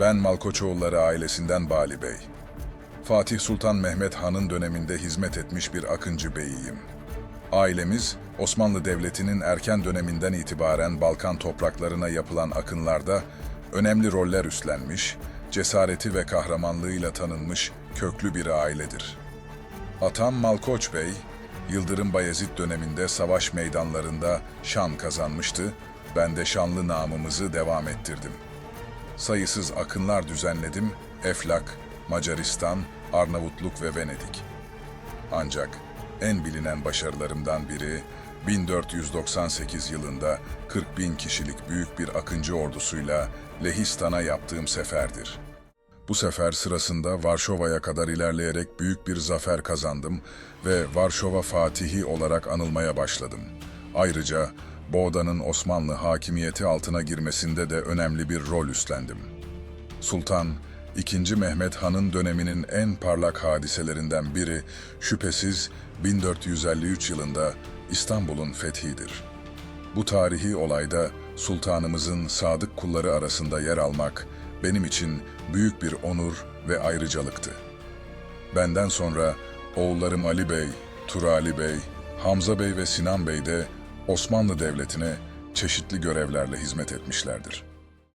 Ben Malkoçoğulları ailesinden Bali Bey. Fatih Sultan Mehmet Han'ın döneminde hizmet etmiş bir akıncı beyiyim. Ailemiz, Osmanlı Devleti'nin erken döneminden itibaren Balkan topraklarına yapılan akınlarda önemli roller üstlenmiş, cesareti ve kahramanlığıyla tanınmış köklü bir ailedir. Atam Malkoç Bey, Yıldırım Bayezid döneminde savaş meydanlarında şan kazanmıştı, ben de şanlı namımızı devam ettirdim. Sayısız akınlar düzenledim, Eflak, Macaristan, Arnavutluk ve Venedik. Ancak en bilinen başarılarımdan biri 1498 yılında 40 bin kişilik büyük bir akıncı ordusuyla Lehistan'a yaptığım seferdir. Bu sefer sırasında Varşova'ya kadar ilerleyerek büyük bir zafer kazandım ve Varşova Fatihi olarak anılmaya başladım. Ayrıca Boğda'nın Osmanlı hakimiyeti altına girmesinde de önemli bir rol üstlendim. Sultan, II. Mehmet Han'ın döneminin en parlak hadiselerinden biri şüphesiz 1453 yılında İstanbul'un fethidir. Bu tarihi olayda sultanımızın sadık kulları arasında yer almak benim için büyük bir onur ve ayrıcalıktı. Benden sonra oğullarım Ali Bey, Turali Bey, Hamza Bey ve Sinan Bey de Osmanlı Devleti'ne çeşitli görevlerle hizmet etmişlerdir.